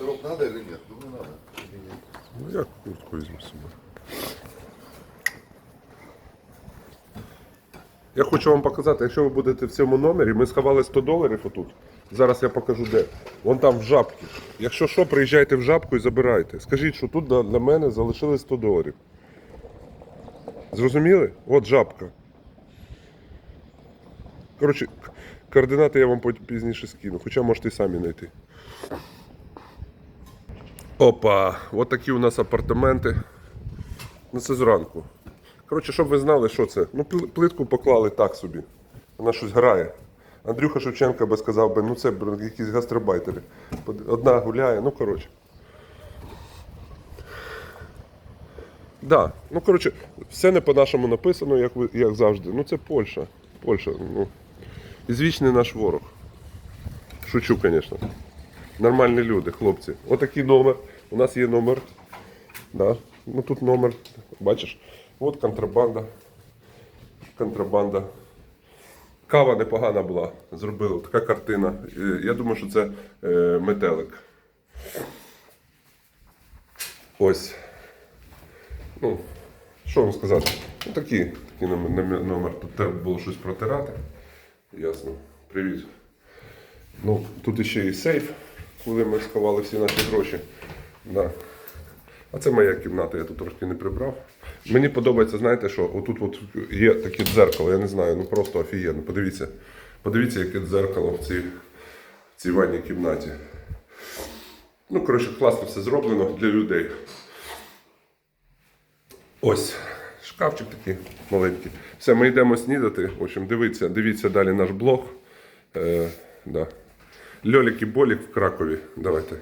Сироп надо или нет? Думаю, надо. Ну як куртку візьму собі. Я хочу вам показати, якщо ви будете в цьому номері, ми сховали 100 доларів отут. Зараз я покажу де. Вон там в жабці. Якщо що, приїжджайте в жабку і забирайте. Скажіть, що тут для мене залишилось 100 доларів. Зрозуміли? От жабка. Коротше, координати я вам пізніше скину, хоча можете і самі знайти. Опа, от такі у нас апартаменти. Ну це зранку. Коротше, щоб ви знали, що це. Ну, плитку поклали так собі. Вона щось грає. Андрюха Шевченко би сказав би, ну це якісь гастробайтери. Одна гуляє, ну коротше. Да. Ну, коротше, все не по-нашому написано, як, ви, як завжди. Ну це Польща. Польща. Ну. Ізвічний наш ворог. Шучу, звісно. Нормальні люди, хлопці. Отакий номер. У нас є номер. Да. Ну тут номер. Бачиш? От контрабанда. Контрабанда. Кава непогана була. Зробили. Така картина. Е, Я думаю, що це е, метелик. Ось. Ну, що вам сказати? Ну, такий номер- номер. Тут треба було щось протирати. Ясно. Привіт. Ну, тут ще і сейф, куди ми сховали всі наші гроші. Да. А це моя кімната, я тут трошки не прибрав. Мені подобається, знаєте що, отут от є таке дзеркало, я не знаю, ну просто офігенно. Подивіться. Подивіться, яке дзеркало в цій, в цій ванній кімнаті. Ну, коротше, класно все зроблено для людей. Ось, шкафчик такий маленький. Все, ми йдемо снідати. В общем, дивіться, дивіться далі наш блог. Е, да. Льолік і Болік в Кракові. Давайте.